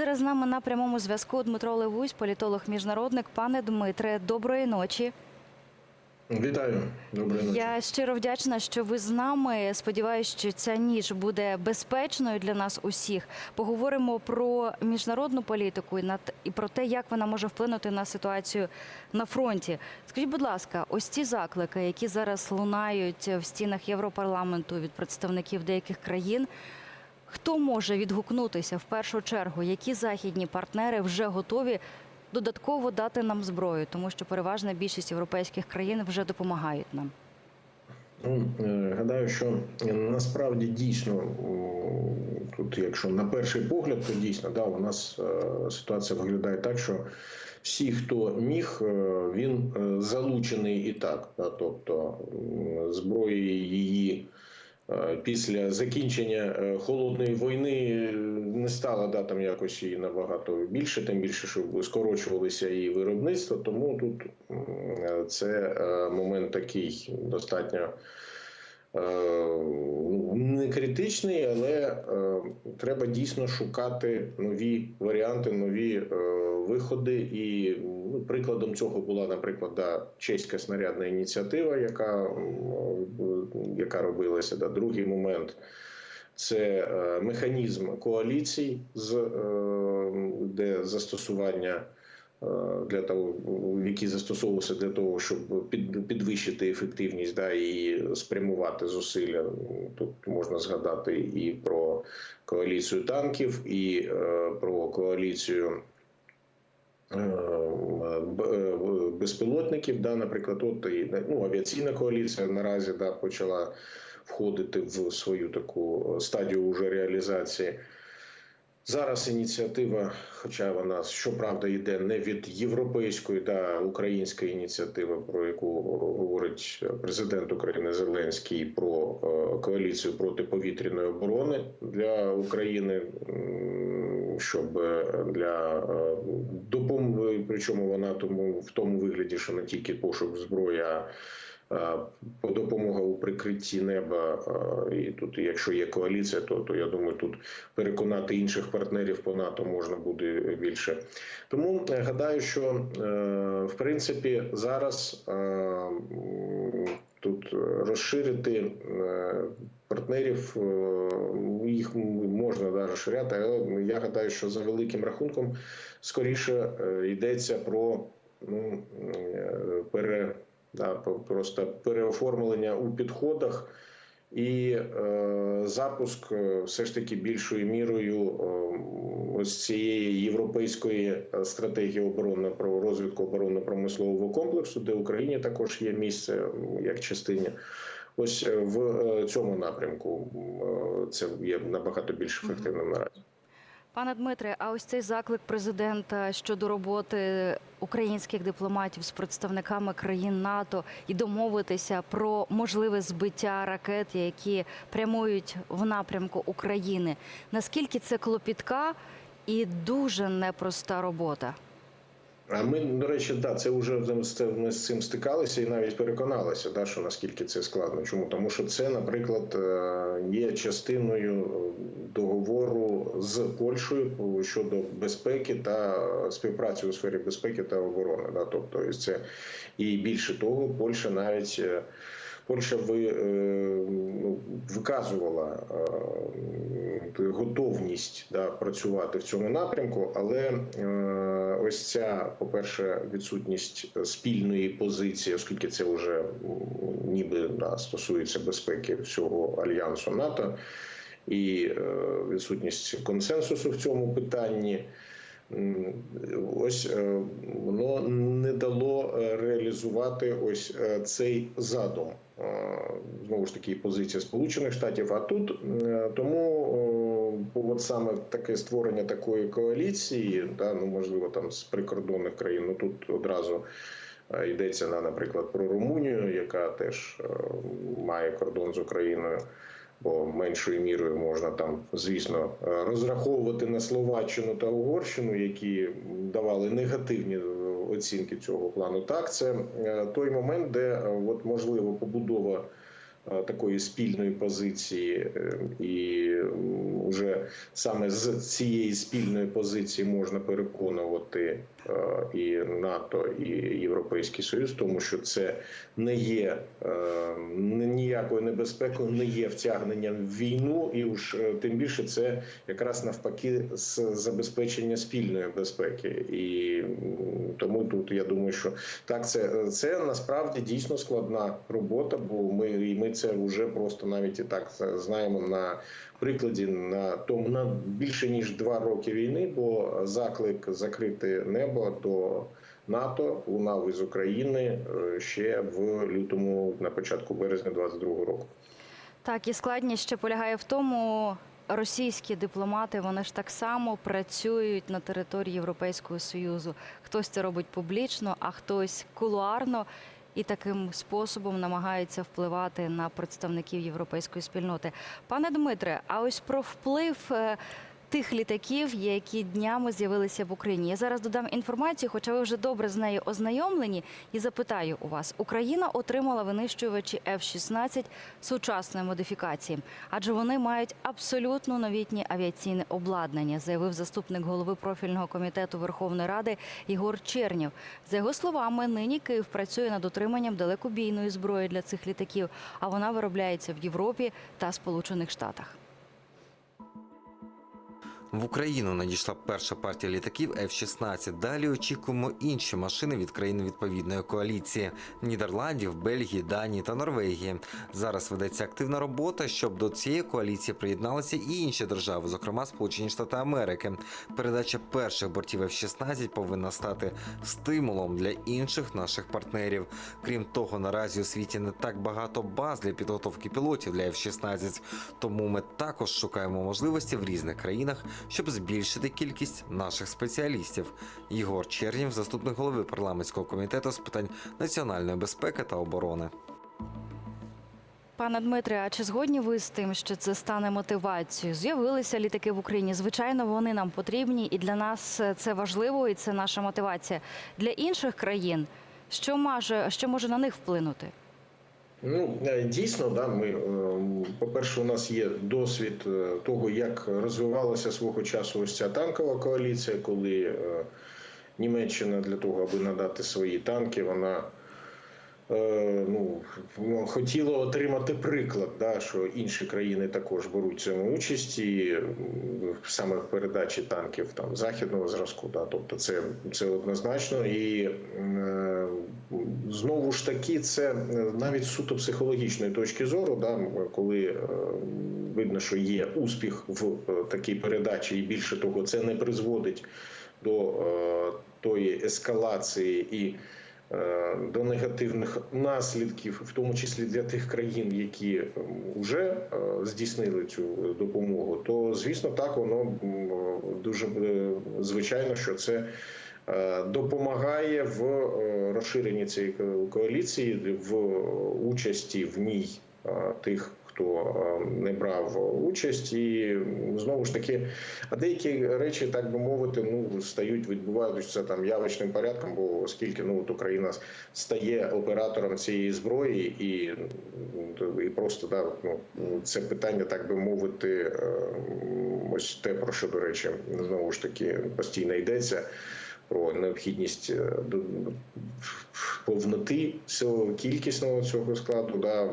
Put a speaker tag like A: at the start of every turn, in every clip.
A: зараз з нами на прямому зв'язку Дмитро Левусь, політолог міжнародник. Пане Дмитре, доброї ночі.
B: Вітаю, доброї ночі.
A: Я щиро вдячна, що ви з нами. Сподіваюсь, що ця ніч буде безпечною для нас усіх. Поговоримо про міжнародну політику і над і про те, як вона може вплинути на ситуацію на фронті. Скажіть, будь ласка, ось ці заклики, які зараз лунають в стінах Європарламенту від представників деяких країн. Хто може відгукнутися в першу чергу? Які західні партнери вже готові додатково дати нам зброю, тому що переважна більшість європейських країн вже допомагають нам.
B: Ну, е, гадаю, що насправді дійсно тут, якщо на перший погляд, то дійсно да, у нас е, ситуація виглядає так, що всі, хто міг, е, він залучений і так. Да, тобто зброї її. Е, Після закінчення е, холодної війни е, не стало да, там якось і набагато більше, тим більше, що скорочувалися і виробництво. Тому тут це момент такий достатньо не критичний, але е, треба дійсно шукати нові варіанти, нові е, виходи. І ну, прикладом цього була, наприклад, да, чеська снарядна ініціатива, яка, яка робилася. Да. Другий момент. Це е, механізм коаліцій, з, е, де застосування е, для того, які застосовувалися для того, щоб підвищити ефективність да, і спрямувати зусилля. Тут можна згадати і про коаліцію танків, і е, про коаліцію. е, е, Безпілотників, да, наприклад, от і ну, авіаційна коаліція наразі да, почала входити в свою таку стадію уже реалізації. Зараз ініціатива, хоча вона щоправда йде не від європейської та української ініціативи, про яку говорить президент України Зеленський про е, коаліцію протиповітряної оборони для України, щоб е, для е, допомоги, причому вона тому в тому вигляді, що не тільки пошук зброї, а допомога у прикритті неба. е, І тут, якщо є коаліція, то, то я думаю, тут переконати інших партнерів по НАТО можна буде більше. Тому е, гадаю, що е, в принципі зараз е, тут розширити е, партнерів е, їх можна да, розширяти, але я гадаю, що за великим рахунком скоріше е, йдеться про ну, е, пере, да, просто переоформлення у підходах і е, запуск е, все ж таки більшою мірою е, ось цієї європейської е, стратегії оборони про розвитку оборонно-промислового комплексу, де Україні також є місце як частині. Ось е, в цьому напрямку це є набагато більш ефективним наразі.
A: Пане Дмитре, а ось цей заклик президента щодо роботи українських дипломатів з представниками країн НАТО і домовитися про можливе збиття ракет, які прямують в напрямку України. Наскільки це клопітка і дуже непроста робота?
B: А ми, до речі, да, це вже ми з цим стикалися і навіть переконалися, да, що наскільки це складно. Чому? Тому що це, наприклад, е, є частиною договору з Польщею щодо безпеки та співпраці у сфері безпеки та оборони. Да, тобто це і більше того, Польща навіть. Польща ви, е, ну, виказувала е, готовність да, працювати в цьому напрямку, але е, ось ця, по-перше, відсутність спільної позиції, оскільки це вже ніби да, стосується безпеки всього альянсу НАТО, і відсутність консенсусу в цьому питанні. Ось е, воно не дало е, реалізувати ось е, цей задум. Знову ж таки, позиція Сполучених Штатів. А тут тому от саме таке створення такої коаліції, да, ну можливо, там з прикордонних країн, ну тут одразу. Йдеться на, наприклад, про Румунію, яка теж має кордон з Україною бо меншою мірою можна там, звісно, е, розраховувати на Словаччину та Угорщину, які давали негативні е, оцінки цього плану. Так, це е, той момент, де от можливо побудова такої спільної позиції, е, і вже саме з цієї спільної позиції можна переконувати е, і НАТО, і Європейський Союз, тому що це не є е, ніякою небезпекою, не є втягненням в війну, і уж е, тим більше це якраз навпаки з забезпечення спільної безпеки. І тому тут я думаю, що так, це, це насправді дійсно складна робота, бо ми і ми це вже просто навіть і так знаємо на прикладі на тому на більше ніж два роки війни, бо заклик закрити небо до НАТО лунав із України е, ще в лютому, на початку березня 22 року.
A: Так, і складність ще полягає в тому, російські дипломати вони ж так само працюють на території Європейського Союзу. Хтось це робить публічно, а хтось кулуарно. І таким способом намагається впливати на представників європейської спільноти. Пане Дмитре, а ось про вплив е, тих літаків, які днями з'явилися в Україні. Я зараз додам інформацію, хоча ви вже добре з нею ознайомлені, і запитаю у вас: Україна отримала винищувачі F-16 сучасної модифікації, адже вони мають абсолютно новітнє авіаційне обладнання, заявив заступник голови профільного комітету Верховної Ради Ігор Чернєв. За його словами, нині Київ працює над отриманням далекобійної зброї для цих літаків, а вона виробляється в Європі та Сполучених Штатах.
C: В Україну надійшла перша партія літаків F-16. Далі очікуємо інші машини від країн відповідної коаліції Нідерландів, Бельгії, Данії та Норвегії. Зараз ведеться активна робота, щоб до цієї коаліції приєдналися і інші держави, зокрема Сполучені Штати Америки. Передача перших бортів F-16 повинна стати стимулом для інших наших партнерів. Крім того, наразі у світі не так багато баз для підготовки пілотів для F-16, тому ми також шукаємо можливості в різних країнах щоб збільшити кількість наших спеціалістів. Єгор Чернів, заступник голови парламентського комітету з питань національної безпеки та оборони.
A: Пане Дмитре, а чи згодні ви з тим, що це стане мотивацією? З'явилися літаки в Україні. Звичайно, вони нам потрібні, і для нас це важливо, і це наша мотивація. Для інших країн що може, що може на них вплинути?
B: Ну е, дійсно, да, ми е, по-перше, у нас є досвід е, того, як розвивалася свого часу ось ця танкова коаліція, коли Німеччина для того, аби надати свої танки, вона ну, ну, хотіла отримати приклад, да, що інші країни також беруть в цьому участь і саме в передачі танків там західного зразку. Да, тобто це, це однозначно і е, знову ж таки, це е, навіть суто психологічної точки зору, да, коли е, видно, що є успіх в е, такій передачі, і більше того, це не призводить до е, тої ескалації і е, до негативних наслідків, в тому числі для тих країн, які вже здійснили цю допомогу, то звісно так воно дуже е, звичайно, що це е, допомагає в е, розширенні цієї коаліції, в участі в ній е, тих. Хто е, не брав участь, і знову ж таки, а деякі речі, так би мовити, ну стають відбуваються там явочним порядком, бо оскільки ну от Україна стає оператором цієї зброї, і, і просто да, ну це питання, так би мовити, е, ось те про що до речі, знову ж таки постійно йдеться. Про необхідність е, повноти цього кількісного цього складу, да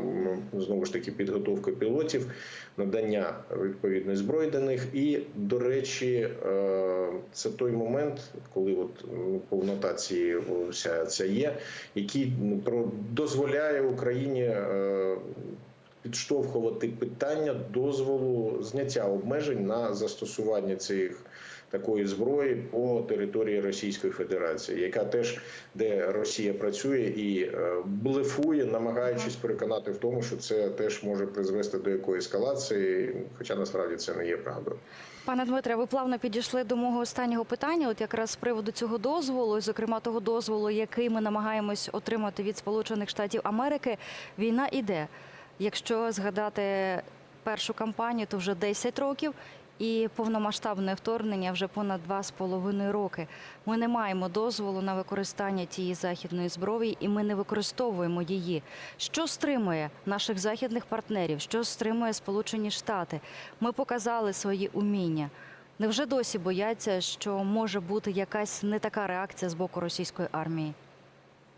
B: знову ж таки підготовка пілотів, надання відповідної зброї до них. І до речі, е, це той момент, коли от ну, повнота цієї вся ця є, який ну, дозволяє Україні. е, Підштовхувати питання дозволу зняття обмежень на застосування цих такої зброї по території Російської Федерації, яка теж де Росія працює і е, блефує, намагаючись переконати в тому, що це теж може призвести до якоїсь ескалації, хоча насправді це не є правдою.
A: Пане Дмитре, ви плавно підійшли до мого останнього питання. От якраз з приводу цього дозволу, і, зокрема того дозволу, який ми намагаємось отримати від Сполучених Штатів Америки, війна іде. Якщо згадати першу кампанію, то вже 10 років. І повномасштабне вторгнення вже понад два з половиною роки. Ми не маємо дозволу на використання тієї західної зброї, і ми не використовуємо її. Що стримує наших західних партнерів? Що стримує Сполучені Штати? Ми показали свої уміння. Невже досі бояться, що може бути якась не така реакція з боку російської армії?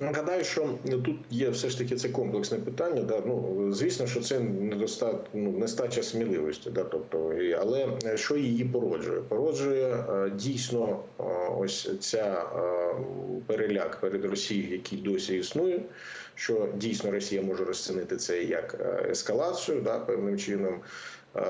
B: Гадаю, що тут є все ж таки це комплексне питання. Да? Ну, звісно, що це недостат, ну, нестача сміливості, да? тобто, але що її породжує? Породжує е, дійсно е, ось ця е, переляк перед Росією, який досі існує. Що дійсно Росія може розцінити це як е, ескалацію, да, певним чином. Е,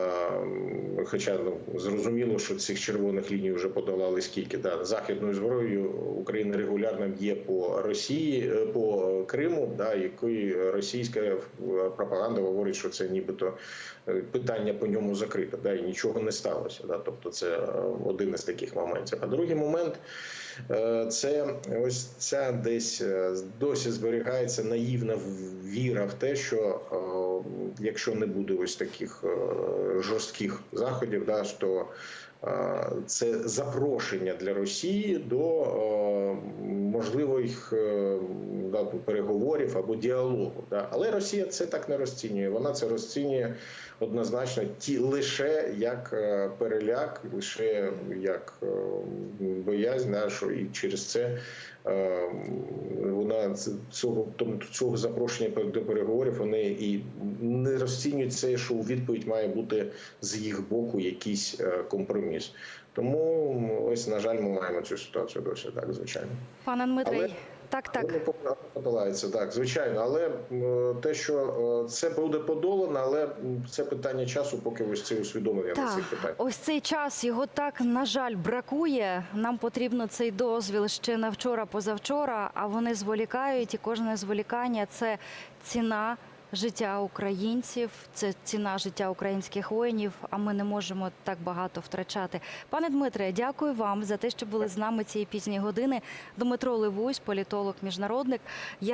B: Хоча ну, зрозуміло, що цих червоних ліній вже подолали скільки да, західною зброєю Україна регулярно б'є по Росії, е, по Криму, да, якої російська пропаганда говорить, що це нібито е, питання по ньому закрите, да, і нічого не сталося. Да, тобто це один із таких моментів. А другий момент це ось ця десь е, досі зберігається наївна віра в те, що е, якщо не буде ось таких е, жорстких заходів, да, е, це запрошення для Росії до е, можливих е, да, переговорів або діалогу. Але Росія це так не розцінює. Вона це розцінює однозначно ті лише як е, переляк, лише як е, боязнь, да, що і через це е, вона ц- цього тому цього запрошення до переговорів вони і не розцінюють це, що у відповідь має бути з їх боку якийсь е, компроміс. Тому ось на жаль, ми маємо цю ситуацію досі так, звичайно.
A: Пане Дмитрий,
B: Але-
A: так, так.
B: По- подолається, так, звичайно. Але те, що е, це буде подолано, але це питання часу, поки ось це усвідомлення на
A: Так,
B: цих питань.
A: ось цей час його так на жаль бракує. Нам потрібно цей дозвіл ще на вчора, позавчора. А вони зволікають, і кожне зволікання це ціна життя українців, це ціна життя українських воїнів. А ми не можемо так багато втрачати. Пане Дмитре, дякую вам за те, що були з нами цієї пізні години. Дмитро Левусь, політолог, міжнародник. Я